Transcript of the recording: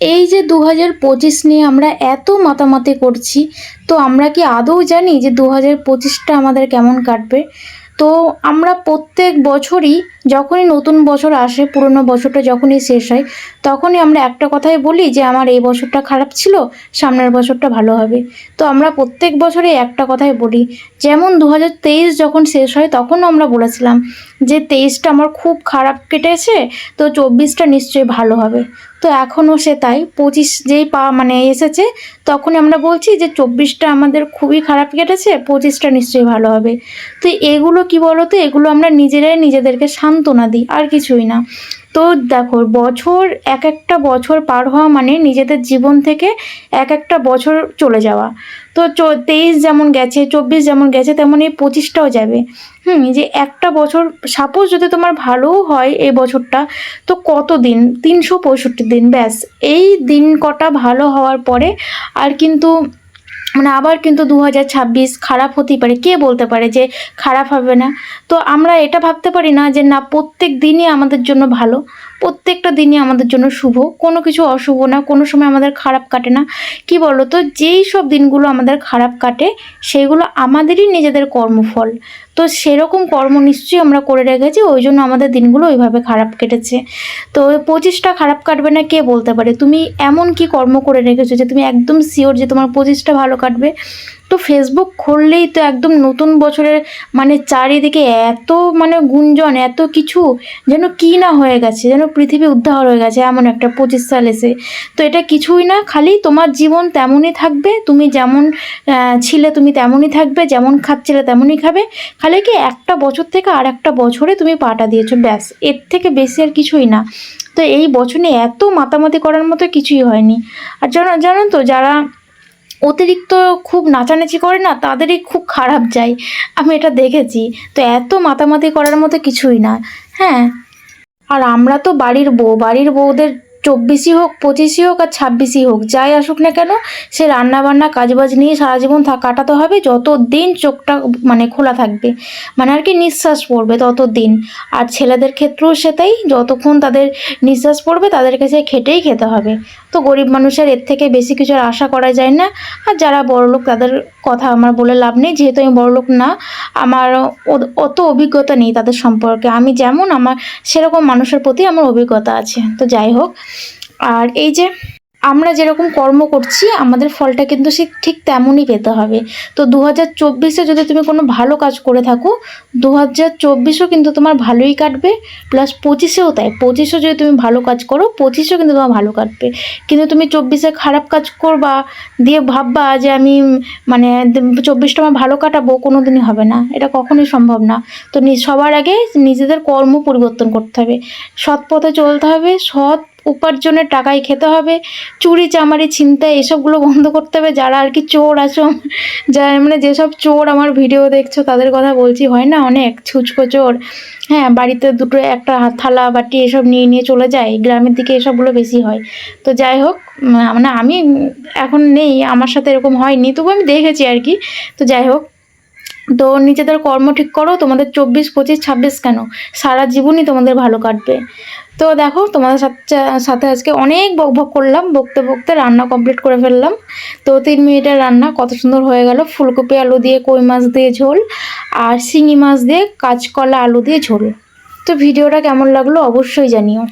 এই যে দু হাজার পঁচিশ নিয়ে আমরা এত মাতামাতি করছি, তো আমরা কি আদৌ জানি যে দু হাজার পঁচিশটা আমাদের কেমন কাটবে? তো আমরা প্রত্যেক বছরই যখনই নতুন বছর আসে, পুরনো বছরটা যখনই শেষ হয়, তখনই আমরা একটা কথাই বলি যে আমার এই বছরটা খারাপ ছিল, সামনের বছরটা ভালো হবে। তো আমরা প্রত্যেক বছরে একটা কথাই বলি, যেমন দু হাজার তেইশ যখন শেষ হয় তখনও আমরা বলেছিলাম যে তেইশটা আমার খুব খারাপ কেটেছে, তো চব্বিশটা নিশ্চয়ই ভালো হবে। তো এখনও সে তাই। পঁচিশ যেই পা মানে এসেছে, তখনই আমরা বলছি যে চব্বিশটা আমাদের খুবই খারাপ কেটেছে, পঁচিশটা নিশ্চয়ই ভালো হবে। তো এগুলো কি বলো তো এগুলো আমরা নিজেরাই নিজেদেরকে সান্ত্বনা দিই, আর কিছুই না। তো দেখো, বছর এক একটা বছর পার হওয়া মানে নিজেদের জীবন থেকে এক একটা বছর চলে যাওয়া। তো তেইশ যেমন গেছে, চব্বিশ যেমন গেছে তেমন এই পঁচিশটাও যাবে। হুম যে একটা বছর সাপোজ যদি তোমার ভালোও হয় এই বছরটা, তো কত দিন তিনশো পঁয়ষট্টি দিন, ব্যাস। এই দিন কটা ভালো হওয়ার পরে আর কিন্তু মানে আবার কিন্তু দু হাজার ছাব্বিশ খারাপ হতেই পারে। কে বলতে পারে যে খারাপ হবে না? তো আমরা এটা ভাবতে পারি না যে না, প্রত্যেক দিনই আমাদের জন্য ভালো। প্রত্যেকটা দিনই আমাদের জন্য শুভ। কোনো কিছু অশুভ না, কোনো সময় আমাদের খারাপ কাটে না। কি বলো তো, যেই সব দিনগুলো আমাদের খারাপ কাটে, সেগুলো আমাদেরই নিজেদের কর্মফল। তো সেরকম কর্ম নিশ্চয়ই আমরা করে রেখেছি, ওই জন্য আমাদের দিনগুলো ওইভাবে খারাপ কেটেছে। তো পঁচিশটা খারাপ কাটবে না কে বলতে পারে? তুমি এমন কি কর্ম করে রেখেছো যে তুমি একদম শিওর যে তোমার পঁচিশটা ভালো কাটবে? তো ফেসবুক খুললেই তো একদম নতুন বছরের মানে চারিদিকে এত মানে গুঞ্জন, এত কিছু যেন কি না হয়ে গেছে, যেন পৃথিবী উদ্ধার হয়ে গেছে এমন একটা পঁচিশ সাল এসে। তো এটা কিছুই না, খালি তোমার জীবন তেমনই থাকবে, তুমি যেমন ছিলে তুমি তেমনই থাকবে, যেমন খাচ্ছিলে তেমনই খাবে, খালি কি একটা বছর থেকে আর একটা বছরে তুমি পাটা দিয়েছ, ব্যাস, এর থেকে বেশি আর কিছুই না। তো এই বছরে এত মাতামাতি করার মতো কিছুই হয়নি। আর জানো জানো তো যারা অতিরিক্ত খুব নাচানাচি করে না, তাদেরই খুব খারাপ যায়। আমি এটা দেখেছি। তো এত মাতামাতি করার মতো কিছুই না। হ্যাঁ? আর আমরা তো বাড়ির বউ, বাড়ির বউদের চব্বিশই হোক, পঁচিশই হোক আর ছাব্বিশই হোক, যাই আসুক না কেন, সে রান্না বান্না কাজবাজ নিয়ে সারা জীবন কাটাতে হবে যত দিন চোখটা মানে খোলা থাকবে। মানে আর কি নিঃশ্বাস পড়বে তত দিন আর ছেলেদের ক্ষেত্রেও সেটাই, যতক্ষণ তাদের নিঃশ্বাস পড়বে, তাদের কাছে খেটেই খেতে হবে। তো গরিব মানুষের এর থেকে বেশি কিছু আশা করা যায় না। আর যারা বড়লোক তাদের কথা আমার বলে লাভ নেই। যেহেতু আমি বড়লোক না, আমার অত অভিজ্ঞতা নেই তাদের সম্পর্কে। আমি যেমন, আমার সেরকম মানুষের প্রতি আমার অভিজ্ঞতা আছে। তো যাই হোক আর এই যে আমরা যেরকম কর্ম করছি, আমাদের ফলটা কিন্তু সে ঠিক তেমনই পেতে হবে। তো দু হাজার চব্বিশে যদি তুমি কোনো ভালো কাজ করে থাকো দু হাজার চব্বিশও কিন্তু তোমার ভালোই কাটবে, প্লাস পঁচিশেও তাই। পঁচিশেও যদি তুমি ভালো কাজ করো, পঁচিশেও কিন্তু তোমার ভালো কাটবে। কিন্তু তুমি চব্বিশে খারাপ কাজ করবা, দিয়ে ভাববা যে আমি মানে চব্বিশটা আমার ভালো কাটাবো কোনো দিনই হবে না। এটা কখনোই সম্ভব না। তো সবার আগে নিজেদের কর্ম পরিবর্তন করতে হবে। সৎ পথে চলতে হবে, সৎ উপার্জনের টাকায় খেতে হবে। চুরি, চামারি, ছিনতাই এসবগুলো বন্ধ করতে হবে। যারা আর কি চোর আছো যা মানে যেসব চোর আমার ভিডিও দেখছ, তাদের কথা বলছি। হয় না অনেক? ছুচকো চোর। হ্যাঁ বাড়িতে দুটো একটা থালা, বাটি এসব নিয়ে নিয়ে চলে যায়। গ্রামের দিকে এসবগুলো বেশি হয়। তো যাই হোক মানে আমি এখন নেই। আমার সাথে এরকম হয়নি। তবু আমি দেখেছি আর কি। তো যাই হোক তো নিজেদের কর্ম ঠিক করো, তোমাদের চব্বিশ, পঁচিশ, ছাব্বিশ কেন? সারা জীবনই তোমাদের ভালো কাটবে। তো দেখো, তোমাদের সাথে সাথে আজকে অনেক বক বক করলাম, বকতে বকতে রান্না কমপ্লিট করে ফেললাম। তো তিন মিনিটের রান্না, কত সুন্দর হয়ে গেল। ফুলকপি, আলু দিয়ে কই মাছ দিয়ে ঝোল, আর শিঙি মাছ দিয়ে কাঁচকলা, আলু দিয়ে ঝোল। তো ভিডিওটা কেমন লাগল অবশ্যই জানিও।